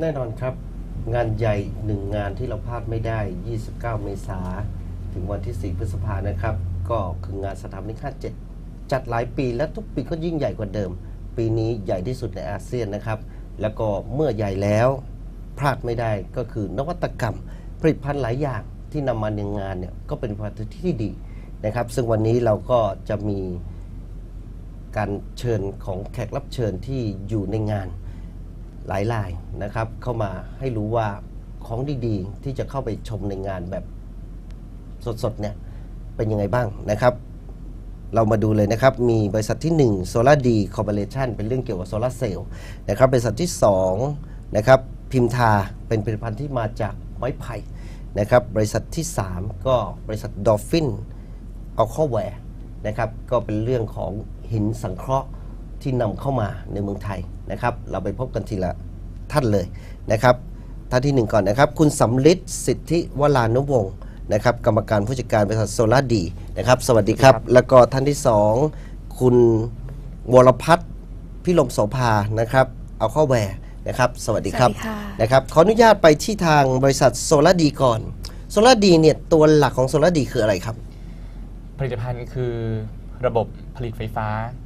แน่นอนครับ งานใหญ่หนึ่งงานที่เราพลาดไม่ได้ 29 เมษาถึงวันที่ 4 พฤษภานะครับ ก็คืองานสถาปนิก57 จัดหลายปีและทุกปีก็ยิ่งใหญ่กว่าเดิม ปีนี้ใหญ่ที่สุดในอาเซียนนะครับ แล้วก็เมื่อใหญ่แล้วพลาดไม่ได้ก็คือนวัตกรรม ผลิตภัณฑ์หลายอย่างที่นำมาในงานเนี่ยก็เป็นผลิตภัณฑ์ที่ดีนะครับ ซึ่งวันนี้เราก็จะมีการเชิญของแขกรับเชิญที่อยู่ในงาน หลายรายนะครับเข้ามาให้รู้ว่าของดีๆ ที่จะเข้าไปชมในงานแบบสดๆเนี่ยเป็นยังไงบ้างนะครับ เรามาดูเลยนะครับ มีบริษัทที่ 1 Solar D Corporation เป็นเรื่องเกี่ยวกับโซลาเซลล์นะครับบริษัทที่2นะครับพิมทาเป็นผลิตภัณฑ์ที่มาจากไม้ไผ่นะครับบริษัทที่ 3 ก็บริษัท Dolphin เอาข้อแหวนะครับก็เป็นเรื่องของหินสังเคราะห์ ที่นำเข้ามาในเมืองไทยนะครับ เราไปพบกันทีละท่านเลยนะครับท่านที่หนึ่งก่อนนะครับ คุณสำลิดสิทธิวรานุวงศ์นะครับ กรรมการผู้จัดการบริษัทโซลาร์ดีนะครับสวัสดีครับ สวัสดีครับ แล้วก็ท่านที่สองคุณวรพัฒน์พิลมโสภานะครับเอาข้อแวร์นะครับ สวัสดีครับสวัสดีค่ะนะครับขออนุญาตไปที่ทางบริษัทโซลาร์ดีก่อนโซลาร์ดีเนี่ยตัวหลักของโซลาร์ดีคืออะไรครับ ผลิตภัณฑ์คือระบบผลิตไฟฟ้าเอ่อ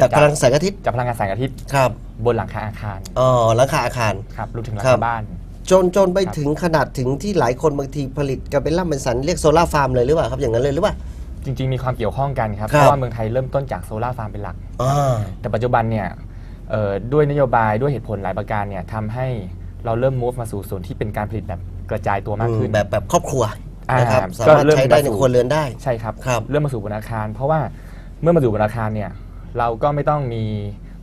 จากพลังแสงอาทิตย์จากพลังงานแสงอาทิตย์ครับบนหลังคาอาคารอ๋อหลังคาอาคารครับรวมถึงหลังครัคาบบ้าน จนจนไปครับถึงขนาดถึงที่หลายคนบางทีผลิตกันเป็นล่ำเป็นสันเรียกโซลาร์ฟาร์มเลยหรือเปล่าครับอย่างนั้นเลยหรือเปล่าจริง ๆ มีความเกี่ยวข้องกันครับครับเพราะว่าเมืองไทยเริ่มต้นจากโซลาร์ฟาร์มเป็นหลักอ่าแต่ปัจจุบันเนี่ยเอ่อด้วยนโยบายด้วยเหตุผลหลายประการเนี่ยทำให้เราเริ่ม move มาสู่ส่วนที่เป็นการผลิตแบบกระจายตัวมากขึ้น แบบแบบครอบครัวอ่านะครับสาก็มารถเริ่มใช้ได้มาในสู่ครัวเรือนได้ใช่ครับครับ เริ่มมาสู่บนอาคาร เพราะว่าเมื่อมาสู่บนอาคารเนี่ย เราก็ไม่ต้องมี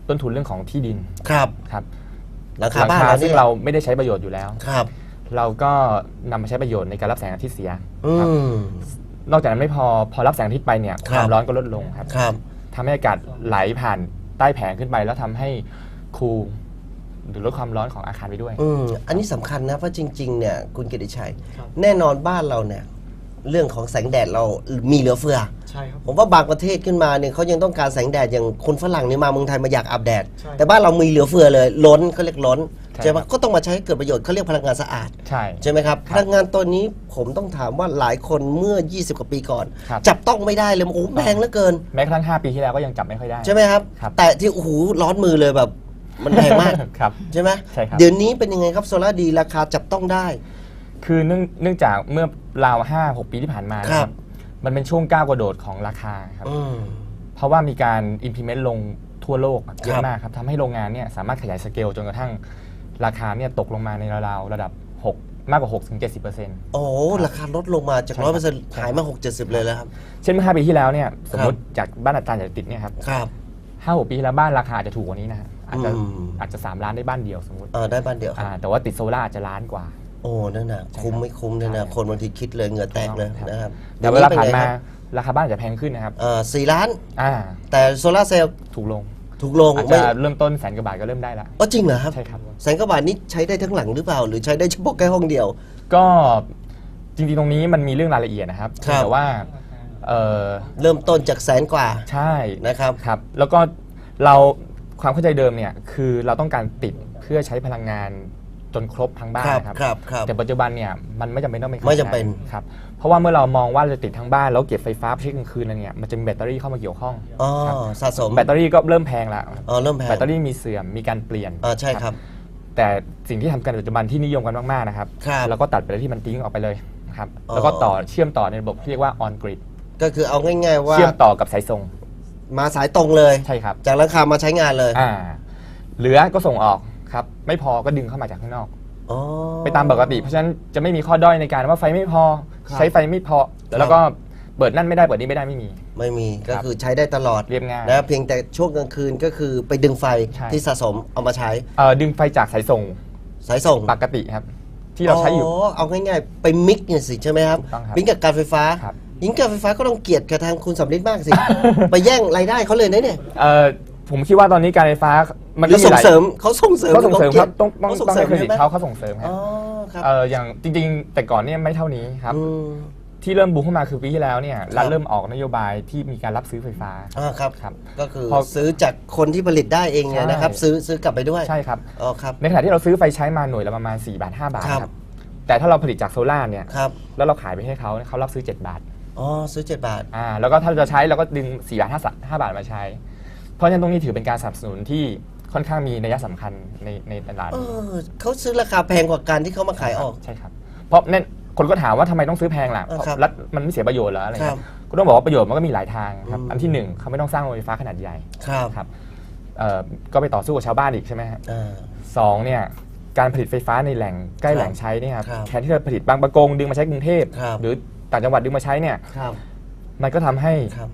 ต้นทุนเรื่องของที่ดินครับครับหลังคาบ้านหลัเราซึ่นี่งเราไม่ได้ใช้ประโยชน์อยู่แล้วครับ เราก็นำมาใช้ประโยชน์ในการรับแสงอาทิตย์เสียอืครับมนอกจากนั้นไม่พอพอรับแสงอาทิตย์ไปเนี่ยคครับวามร้อนก็ลดลงครับครับทำให้อากาศไหลผ่านใต้แผงขึ้นไป แล้วทำให้คูลหรือลดความร้อนของอาคารไปด้วย อืมอันนี้สำคัญนะเพราะจริง ๆ เนี่ยคุณเกียรติชัย แน่นอนบ้านเราเนี่ย เรื่องของแสงแดดเรามีเหลือเฟือ ใช่ครับ ผมว่าบางประเทศขึ้นมาเนี่ยเขายังต้องการแสงแดดอย่างคนฝรั่งเนี่ยมาเมืองไทยมาอยากอาบแดด ใช่ แต่บ้านเรามีเหลือเฟือเลย ล้นเขาเรียกล้นใช่ ใช่ไหมครับก็ต้องมาใช้ให้เกิดประโยชน์เขาเรียกพลังงานสะอาด ใช่ ใช่ไหมครับคพรับลังงานตัวนี้ผมต้องถามว่าหลายคนเมื่อ 20 กว่าปีก่อน ครับ จับต้องไม่ได้เลยโอ้โหแพงเหลือเกิน แม้กระทั่ง 5 ปีที่แล้วก็ยังจับไม่ค่อยได้ ใช่ไหมครับ ครับ แต่ที่โอ้โหร้อนมือเลยแบบ มันแพงมาก ครับ ใช่ไหมใช่ครับ เดี๋ยวนี้เป็นยังไงครับโซลาร์ดีราคาจับต้องได้ คือเนื่องเนื่องจากเมื่อราว5 6ปีที่ผ่านมานะคครัรับบมันเป็นช่วงก้าวกระโดดของราคาครับ อืม เพราะว่ามีการ implement ลงทั่วโลกเยครัอะบ มากครับทำให้โรงงานเนี่ยสามารถขยายสเกลจนกระทั่งราคาเนี่ยตกลงมาในราวๆระดับ 6 มากกว่า6-70%โอ้โหราคาลดลงมาจากใช่ร้อยคเปรัอบร์เซ็นต์หายมา6 70เลยแล้วครับ เช่นเมื่อ 5 ปีที่แล้วเนี่ยสมมติจากบ้านอัตราอยากติดเนี่ยครับครับ ห้าหกปีที่แล้วบ้านราคาอาจจะถูกกว่านี้นะฮะอาจจะอืม อาจจะ 3 ล้านได้บ้านเดียวสมมติเออได้บ้านเดียวครับ อ่าแต่ว่าติดโซล่าร์อาจจะล้านกว่า โอ้นั่นน่ะใช่คุ้มครับไม่คุ้มเนี่ยใช่นะคนบางทีคิดเลยเหงื่อแตกเลยครับนะครับแต่เวลาผ่านมาดี๋ยวเป็ไงครับราคาบ้านอาจจะแพงขึ้นนะครับเอ่อสี่ล้านอ่าแต่โซลาร์เซลล์ถูกลงถูกลงอาจไม่จะเริ่มต้นแสนกว่าบาทก็เริ่มได้ละอ๋อจริงเหรอครับใช่ครับแสนกว่าบาทนี้ใช้ได้ทั้งหลังหรือเปล่า หรือใช้ได้เฉพาะแค่ห้องเดียว ก็จริงๆตรงนี้มันมีเรื่องรายละเอียดนะครับครับแต่ว่าเออเริ่มต้นจากแสนกว่าใช่นะครับครับ แล้วก็เราความเข้าใจเดิมเนี่ยคือเราต้องการติดเพื่อใช้พลังงาน จนครบทั้งบ้านครับนะครับครับครับ แต่ปัจจุบันเนี่ยมันไม่จำเป็นต้องเป็นขนาดไม่จำเป็น ครับเพราะว่าเมื่อเรามองว่าเราจะติดทั้งบ้านแล้วเก็บไฟฟ้าไปใช้กลางคืนอะไรเนี่ยมันจะมีแบตเตอรี่เข้ามาเกี่ยวข้อง อ๋อครับ สะสมแบตเตอรี่ก็เริ่มแพงแล้วอ๋อเริ่มแพงแบตเตอรี่มีเสื่อมมีการเปลี่ยน อ่าใช่ครับ แต่สิ่งที่ทำกันในปัจจุบันที่นิยมกันมากๆนะครับครับแล้วก็ตัดไปเลยที่มันทิ้งออกไปเลยนะครับอ๋อ แล้วก็ต่อเชื่อมต่อในระบบที่เรียกว่า on grid ก็คือเอาง่ายๆว่าเชื่อมต่อกับสายส่งมาสายตรงเลย ใช่ครับจากราคามาใช้งานเลย อ่าเหลือก็ส่งออก ครับไม่พอก็ดึงเข้ามาจากข้างนอก อ๋อ ไปตามปกติ เพราะฉะนั้นจะไม่มีข้อด้อยในการว่าไฟไม่พอ ครับใช้ไฟไม่พอแล้วก็เปิดนั่นไม่ได้เปิดนี่ไม่ได้ไม่มี ไม่มีก็ครับคือใช้ได้ตลอดเรียบง่าย นะเพียงแต่ช่วงกลางคืนก็คือไปดึงไฟใช่ ที่สะสมเอามาใช้เอ่อดึงไฟจากสายส่งสายส่งปกติครับ ที่เราใช้อยู่ เอาง่ายๆ ไปมิกเนี่ยสิใช่ไหมครับถูกต้องครับมิกกับการไฟฟ้าครับ ยิงการไฟฟ้าก็ต้องเกลียดกับทางคุณสำลิดมากสิ ไปแย่งรายได้เขาเลยนะเนี่ย เอ่อ ผมคิดว่าตอนนี้การไฟฟ้ามันหรือก็ส่งหลาย เสริมเขาส่งเสริมเขาส่งเสริมครับหต้องเขาต้องส่งต้องเสริให้มเครดิตใช่ไหมเขาเขาส่งเสริมครัอ๋บอครับเอออย่างจริง ๆ แต่ก่อนเนี่ยไม่เท่านี้ครับ อืม ที่เริ่มบูมขึ้นมาคือปีที่แล้วเนี่ยครับรัฐเริ่มออกนโยบายที่มีการรับซื้อไฟฟ้าอ่าครับ ครับ ก็คือพอซื้อจากคนที่ผลิตได้เองเนี่ยใช่นะครับซื้อซื้อกลับไปด้วยใช่ครับ อ๋อครับ ในขณะที่เราซื้อไฟใช้มาหน่วยละประมาณ 4 บาท 5 บาทครับครับแต่ถ้าเราผลิตจากโซล่าร์เนี่ยครับแล้วเราขายไปให้เขาเขารับซื้อ 7 บาทอ๋อซื้อเจ็ดบาท อ่าแล้วก็ถ้าเราจะใช้เราก็ดึง4บาท5 5บาทมาใช้ เพราะฉะนั้นตรงนี้ถือเป็นการสนับสนุนที่ค่อนข้างมีนัยสำคัญในในตลาดเออเขาซื้อราคาแพงกว่าการที่เขามาขายออก ใช่ครับ เพราะนั่นคนก็ถามว่าทำไมต้องซื้อแพงล่ะ เออเพราะครับรัฐมันไม่เสียประโยชน์เหรออะไรครัเงี้บยก็ต้องบอกว่าประโยชน์มันก็มีหลายทางครับ อืม อันที่หนึ่งเขาไม่ต้องสร้างโรงไฟฟ้าขนาดใหญ่ครับครับเอ่อก็ไปต่อสู้กับชาวบ้านอีกใช่ไหมฮะ อ่า สองเนี่ยการผลิตไฟฟ้าในแหล่งใกล้ครับแหล่งใช้เนี่ยครับครับแทนที่จะผลิตบางประกงดึงมาใช้กรุงเทพครับ หรือต่างจังหวัดดึงมาใช้เนี่ยครับมันก็ทำให้ครับ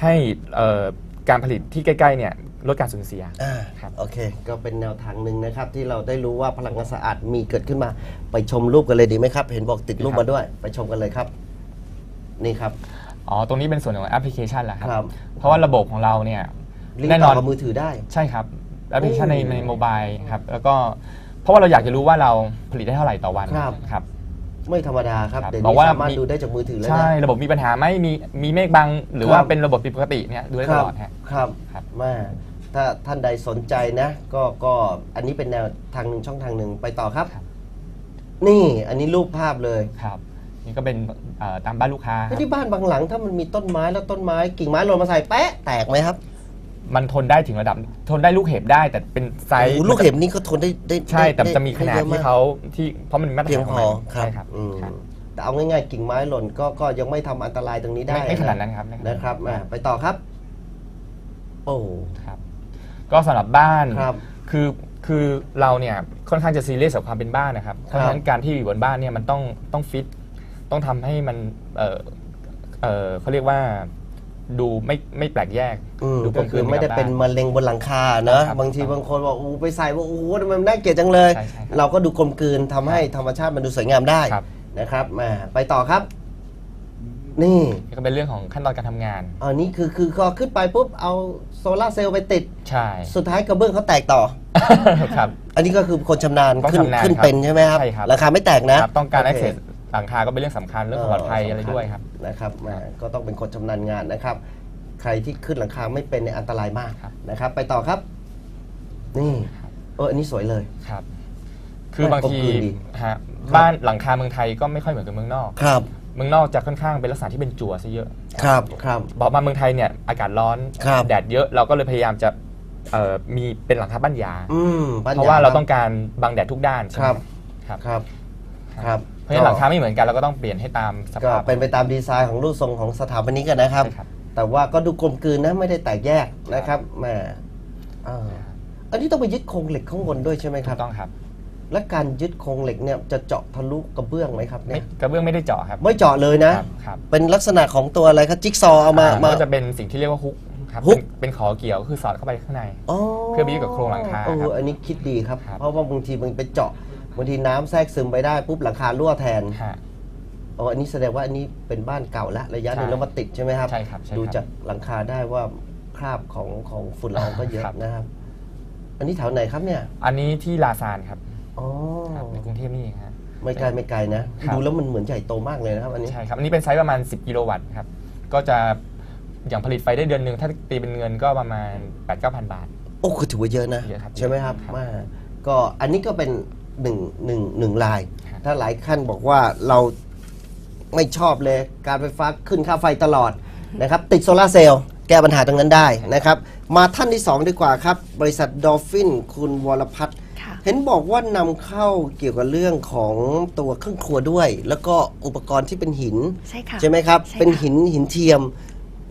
ให้เอ่อ การผลิตที่ใกล้ๆเนี่ยลดการสูญเสีย อ่าครับ โอเค ก็เป็นแนวทางหนึ่งนะครับ ที่เราได้รู้ว่าพลังงานสะอาดมีเกิดขึ้นมา ไปชมรูปกันเลยดีไหมครับ เห็นบอกติดรูปครับมาด้วย ไปชมกันเลยครับ นี่ครับ อ๋อ ตรงนี้เป็นส่วนของแอปพลิเคชันแหละคครัรับบเพราะว่าระบบของเราเนี่ย ลิงก์แน่นต่ออน กับมือถือได้ ใช่ครับ แอปพลิเคชันในโอ้ในโมบายครับ แล้วก็เพราะว่าเราอยากจะรู้ว่าเราผลิตได้เท่าไหร่ต่อวันครับ ครับ ไม่ธรรมดาครับครับเดี๋ยวบอกนี้ว่า สามารถมีดูได้จากมือถือแล้วใช่ นะระบบมีปัญหาไหมมีมีเมฆบัง หรือครับว่าเป็นระบบผิดปกติเนี่ยดูได้คตรับลอดฮะ ครับครับแม่ถ้าท่านใดสนใจนะ ก็ก็อันนี้เป็นแนวทางหนึ่งช่องทางหนึ่งไปต่อครับครับนี่อันนี้รูปภาพเลยครับ นี่ก็เป็นเอ่อตามบ้านลูกค้าคแล้รัวบที่บ้านบางหลังถ้ามันมีต้นไม้แล้วต้นไม้กิ่งไม้หล่นมาใส่แปะแตกไหมครับ มันทนได้ถึงระดับ ทนได้ลูกเห็บได้ แต่เป็นไซโอ้ส์โหลูกเห็บนี่เขาทนได้ได้ใช่แต่ได้จะมีขนาดไเยอะที่กเขาที่เพราะมันมีมาตรเพียงฐานขพองอมันครับใช่ครับอืมครับแต่เอาง่ายๆกิ่งไม้หล่นก็ก็ยังไม่ทำอันตรายตรงนี้ได้ไม่ไม่ขนาดนั้นครับไม่ขนาดนั้นนะครับอะไปต่อครับ โอ้ครับ ก็สำหรับบ้าน ครับ คือคือเราเนี่ยค่อนข้างจะซีเรียสกับความเป็นบ้านนะครับ เพครับราะฉะนั้นการที่อยู่บนบ้านเนี่ยมันต้องต้องฟิตต้องทำให้มันเออเออเขาเรียกว่า ดูไม่ไม่แปลกแยกอืมดูก็คือไม่ได้เป็นกับมะเร็งบนหลังคาเนอะครับบางทีบางคนบอกโอ้ไปใส่ว่าโอ้โหทำไมมันน่าเกลียดจังเลย ใช่ใช่ครับเราก็ดูกลมกลืนทำให้ธรรมชาติมันดูสวยงามได้ครับ นะครับมาไปต่อครับ นี่นี่ก็เป็นเรื่องของขั้นตอนการทำงาน อันนี้คือคือพอขึ้นไปปุ๊บเอาโซลาร์เซลล์ไปติด ใช่ สุดท้ายกระเบื้องเขาแตกต่อ ครับ อันนี้ก็คือคนชำนาญต้องขึ้นชำนาญขึ้นครับเป็นใช่ไหมครับ ใช่ครับ ราคาไม่แตกนะครับต้องการ โอเค access หลังคาก็เป็นเรื่องสำคัญเรื่องความปลอดภัยอะไรด้วยครับ นะครับมาก็ต้องเป็นคนชำนาญงานนะครับ ใครที่ขึ้นหลังคาไม่เป็นเนี่ยอันตรายมากครับ นะครับ ไปต่อครับ นี่เอออันนี้สวยเลย ครับ คือบางทีกลมกลืนดี ฮะบ้านหลังคาเมืองไทยก็ไม่ค่อยเหมือนกับเมืองนอก ครับ เมืองนอกจะค่อนข้างเป็นลักษณะที่เป็นจั่วซะเยอะ ครับ ครับ บอกมาเมืองไทยเนี่ยอากาศร้อนครับ แดดเยอะเราก็เลยพยายามจะเอ่อมีเป็นหลังคาบ้านยาอืมบ้นเพราะว่าใหญ่เราต้องการบังแดดทุกด้านใช่ไหมครับ ครับ ครับ ครับเพ ราะฉะนั้นหลังคาไม่เหมือนกันเราก็ต้องเปลี่ยนให้ตามสก็ภาพ เป็นไปตามดีไซน์ของรูปทรงของสถาปนิกกันนะครับ ใช่ครับ แต่ว่าก็ดูกลมกลืนนะไม่ได้แตกแยกนะครับแหมอ่าอันนี้ต้องไปยึดโครงเหล็กข้างบนด้วยใช่ไหมคถูรับ กต้องครับและการยึดโครงเหล็กเนี่ยจะเจาะทะลุกระเบื้องไหมครับไม่เนี่ยกระเบื้องไม่ได้เจาะครับไม่เจาะเลยนะ ครับครับเป็นลักษณะของตัวอะไรครับจิ๊กซอว์เอามาอ่มา ก็จะเป็นสิ่งที่เรียกว่าฮุกครับฮุก เป็นเป็นขอเกี่ยวก็คือสอดเข้าไปข้างในอ๋อเพื่อไปยึดกับโครงหลังคาเออครับอันนี้คิดดีครับ ครับ เพราะว่าบางทีมันไปเจาะ บางทีน้ำแทรกซึมไปได้ปุ๊บหลังคารั่วแทนฮะอ๋ออันนี้แสดงว่าอันนี้เป็นบ้านเก่าแล้วระยะหนึ่งใช่แล้วมาติดใช่ไหมครับใช่ครับใช่ครับดูจากหลังคาได้ว่าคราบของของฝุ่นละอองก็เยอะครับนะครับ อันนี้แถวไหนครับเนี่ย อันนี้ที่ลาซานครับอ๋อครับในกรุงเทพนี่เองฮะไม่ไกลไม่ไกลนะครับดูแล้วมันเหมือนใหญ่โตมากเลยนะครับอันนี้ใช่ครับอันนี้เป็นไซส์ประมาณ 10 กิโลวัตต์ครับก็จะอย่างผลิตไฟได้เดือนหนึ่งถ้าตีเป็นเงินก็ประมาณ8 9 0 0 0 บาท โอ้คือถือว่าเยอะนะเยอะครับใช่ไหมครับครับว่าก็อันนี้ก็เป็น หนึ่งหนึ่งหนึ่งลายครับถ้าหลายขั้นบอกว่าเราไม่ชอบเลยการไฟฟ้าขึ้นค่าไฟตลอดนะครับติดโซลาร์เซลล์แก้ปัญหาตรงนั้นได้นะครับ มาท่านที่ 2 ดีกว่าครับ บริษัทดอฟฟินคุณวรพัฒน์ค่ะเห็นบอกว่านำเข้าเกี่ยวกับเรื่องของตัวเครื่องครัวด้วย แล้วก็อุปกรณ์ที่เป็นหิน ใช่ค่ะใช่ไหมครับใช่ค่ะเป็นหินหินเทียม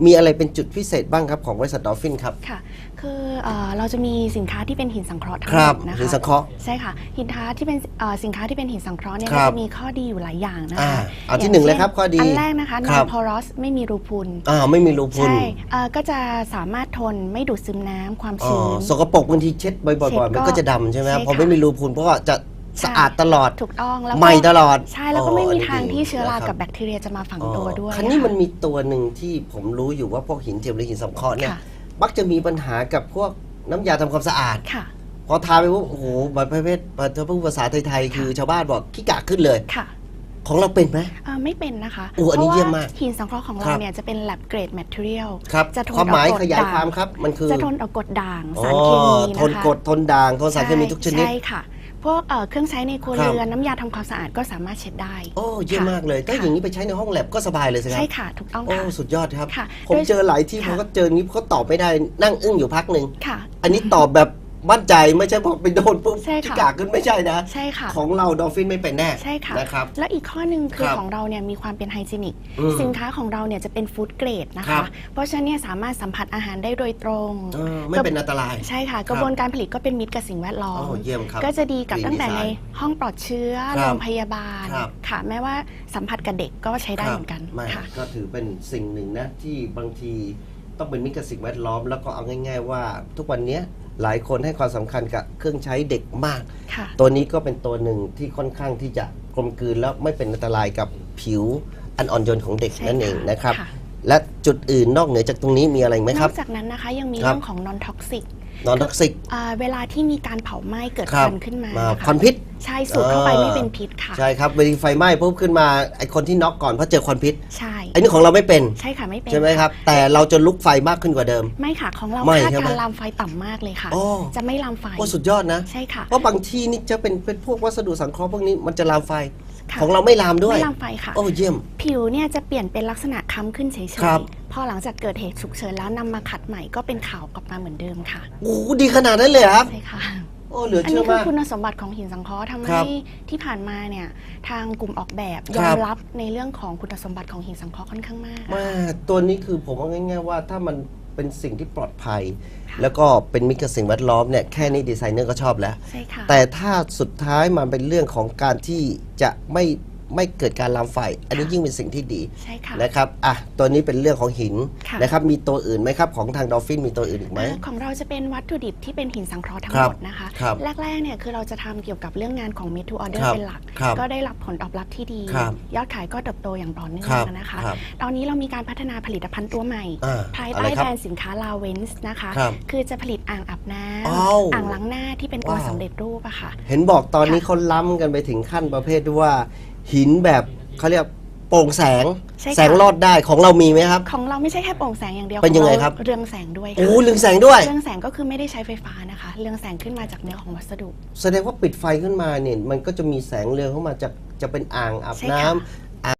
มีอะไรเป็นจุดพิเศษบ้างครับของบริษัทดอฟฟินครับค่ะ คือเอ่อเราจะมีสินค้าที่เป็นหินสังเคราะห์ทั้งคหรัมบดนะคะหินสังเคราะห์ ใช่ค่ะหินค้าที่เป็นเอ่อสินค้าที่เป็นหินสังเคราะห์เนี่ยครัก็บ จะมีข้อดีอยู่หลายอย่างนะอ่าคะเอาที่ย่หนึ่งเลยช่ครับข้อดี อันแรกนะคะครั non บ porous ไม่มีรูพุนอ่าไม่มีรูพุนใช่เอ่อก็จะสามารถทนไม่ดูดซึมน้ำความอ๋อชื้น สกปรกบางทีเช็ดบ่อยเช็ดๆ มันก็จะดำใช่ไหมครับใช่พอค่ะไม่มีรูพุนเพราะว่าจะสะอาดตลอดถูกต้องแล้วก็ใหม่ตลอดใช่แล้วก็ไม่มีอ๋อทางที่เชื้อรานะคกับแบคทีเรียจะมาฝังตัวด้วยคันนี้ะมันมีตัวหนึ่งที่ผมรู้อยู่ว่าพวกหินเทียมหรือหินสังเคราะห์เนี่ยค่ะ มักจะมีปัญหากับพวกน้ำยาทำความสะอาดค่ะพอทาไปปุ๊บโอ้โหบัตรประเภทบัตรพูดภาษาไทยๆคือชาวบ้านบอกขี้กากขึ้นเลยค่ะของเราเป็นไหมเอ่อไม่เป็นนะคะโอ้อันนี้พระเยี่ยมมากหินสังเคราะห์ของครัเราบเนี่ยจะเป็น lab grade material ครับจะทนความหมายต่อกรดขยายด่างความครับ มันคือ จะทนต่อกรดด่างอ๋อสารเคมีนะคะทนกรดทนด่าง ทนสารเคมีทุกชนิด ใช่ค่ะ พวกเอ่อเครื่องใช้ในครัวครับ เรือนน้ำยาทำความสะอาดก็สามารถเช็ดได้ โอ้เยี่ยมค่ะมากเลยถ้าอย่างนี้ไปใช้ในห้องแลบก็สบายเลยสิครัใช่ค่ะถูกต้องโอ้ค่ะ สุดยอดครับ ค่ะผมโดยเจอหลายที่ค่ะ ผมก็เจอนี้เขาตอบไม่ได้นั่งอึ้งอยู่พักหนึ่งค่ะ อันนี้ตอบแบบ มั่นใจไม่ใช่พอไปโดนปุ๊บใช่ค่ะจิกากขึ้นไม่ใช่นะ ใช่ค่ะ ของเราดอลฟินไม่เป็นแน่ใช่ค่ะ นะครับ แล้วอีกข้อหนึ่งคือครับของเราเนี่ยมีความเป็นไฮจีนิก อืมสินค้าของเราเนี่ยจะเป็นฟู้ดเกรดนะครัคะ บ เพราะฉะนั้นเนี่ยสามารถสัมผัสอาหารได้โดยตรง เออไม่เป็นอันตราย ใช่ค่ะ กระบวนการผลิตก็เป็นมิตรกับสิ่งแวดล้อโอ้มเยี่ยมครับก็จะดีกับ Green ตั้งแต่ใน Design ห้องปลอดเชื้อคโรรับงพยาบาลครับ ค่ะ แม้ว่าสัมผัสกับเด็กก็ใช้ได้เหมือนกันครับไม่ค่ะ ก็ถือเป็นสิ่งหนึ่งนะที่บางทีต้องเป็นมิตรกับสิ่งแวดล้อม แล้วก็เอาง่าย ๆ ว่าทุกวันเนี้ย หลายคนให้ความสำคัญกับเครื่องใช้เด็กมากค่ะตัวนี้ก็เป็นตัวหนึ่งที่ค่อนข้างที่จะกลมกลืนแล้วไม่เป็นอันตรายกับผิวอันอ่อนโยนของเด็กใช่นั่นเองค่ะนะครับค่ะและจุดอื่นนอกเหนือจากตรงนี้มีอะไรอีกไหมนครัอบกจากนั้นนะคะยังมีครับเรื่องของ non toxic นอ นท็อกซิก อ่าเวลาที่มีการเผาไหม้เกิดครัคบวันขึ้นมามาค่ะควันพิษ ใช่สูดเข้าไปอ่าไม่เป็นพิษค่ะ ใช่ครับเวลาไฟไหม้ปุ๊บขึ้นมาไอคนที่น็อกก่อนเพราะเจอควันพิษใช่ไอ้นี่ของเราไม่เป็น ใช่ค่ะไม่เป็นใช่ไหมครับ แต่เราจะลุกไฟมากขึ้นกว่าเดิม ไม่ค่ะของเราไม่ค่าใช่ไหมการลามไฟต่ำมากเลยค่ะอ๋อจะไม่ลามไฟโอ้สุดยอดนะ ใช่ค่ะ เพราะบางที่นี่จะเป็นเป็นพวกวัสดุสังเคราะห์พวกนี้มันจะลามไฟ ค่ะของเราไม่ลามด้วย ไม่ลามไฟค่ะ โอ้เยี่ยม ผิวเนี่ยจะเปลี่ยนเป็นลักษณะค้ำขึ้นเฉยครับๆ พอหลังจากเกิดเหตุฉุกเฉินแล้วนำมาขัดใหม่ก็เป็นขาวกลับมาเหมือนเดิมค่ะ โอ้โหดีขนาดนั้นเลยเหรอครับ ใช่ค่ะ โอ้เหลืออันเชื่นี้อคือมาก คุณสมบัติของหินสังเคราะห์ทำครัให้บที่ผ่านมาเนี่ยทางกลุ่มออกแบบคยรัอบมรับในเรื่องของคุณสมบัติของหินสังเคราะห์ค่อนข้างมาก มาตัวนี้คือผมว่าง่าย ๆ ว่าถ้ามันเป็นสิ่งที่ปลอดภัยค่ะ แล้วก็เป็นมิตรกับสิ่งแวดล้อมเนี่ยแค่นี้ดีไซเนอร์ก็ชอบแล้ว ใช่ค่ะ แต่ถ้าสุดท้ายมันเป็นเรื่องของการที่จะไม่ ไม่เกิดการลามไฟ อันนี้ยิ่งเป็นสิ่งที่ดีใช่ค่ะ นะครับอะตัวนี้เป็นเรื่องของหินค่ะ นะครับมีตัวอื่นไหมครับของทางดอฟฟินมีตัวอื่นอีกไหมอ่าของเราจะเป็นวัตถุดิบที่เป็นหินสังเคราะห์ทั้งครับหมดนะคะ ครับแรกๆเนี่ยคือเราจะทำเกี่ยวกับเรื่องงานของ made to order ครับเป็นหลัก ครับก็ได้รับผลตอบรับที่ดี ครับ ยอดขายก็เติบโตอย่างต่อเนื่องครับนะคะ ครับตอนนี้เรามีการพัฒนาผลิตภัณฑ์ตัวใหม่ อ่าภายอะไรใต้ครับแบรนด์สินค้าลาเวนส์นะคะ ครับคือจะผลิตอ่างอาบน้อ้าวำอ่างล้างหน้าที่เป็นตัวว้าว สำเร็จรูปอะค่ะ เห็นบอกตอนนี้ค่ะเขาล้ำกันไปถึงขั้นประเภทที่ว่า หินแบบเขาเรียกโปร่งแสง ใช่ค่ะ แสงรอดได้ของเรามีไหมครับ ของเราไม่ใช่แค่โปร่งแสงอย่างเดียวเป็นยังไงขอครับเรืองแสงด้วยโอ้ค่ะเรืองแสงด้วย เรืองแสงก็คือไม่ได้ใช้ไฟฟ้านะคะ เรืองแสงขึ้นมาจากเนื้อของวัสดุ แสดงว่าปิดไฟขึ้นมาเนี่ยมันก็จะมีแสงเรืองเข้ามาจากจะเป็นอ่างอาบใช่น้ำค่ะ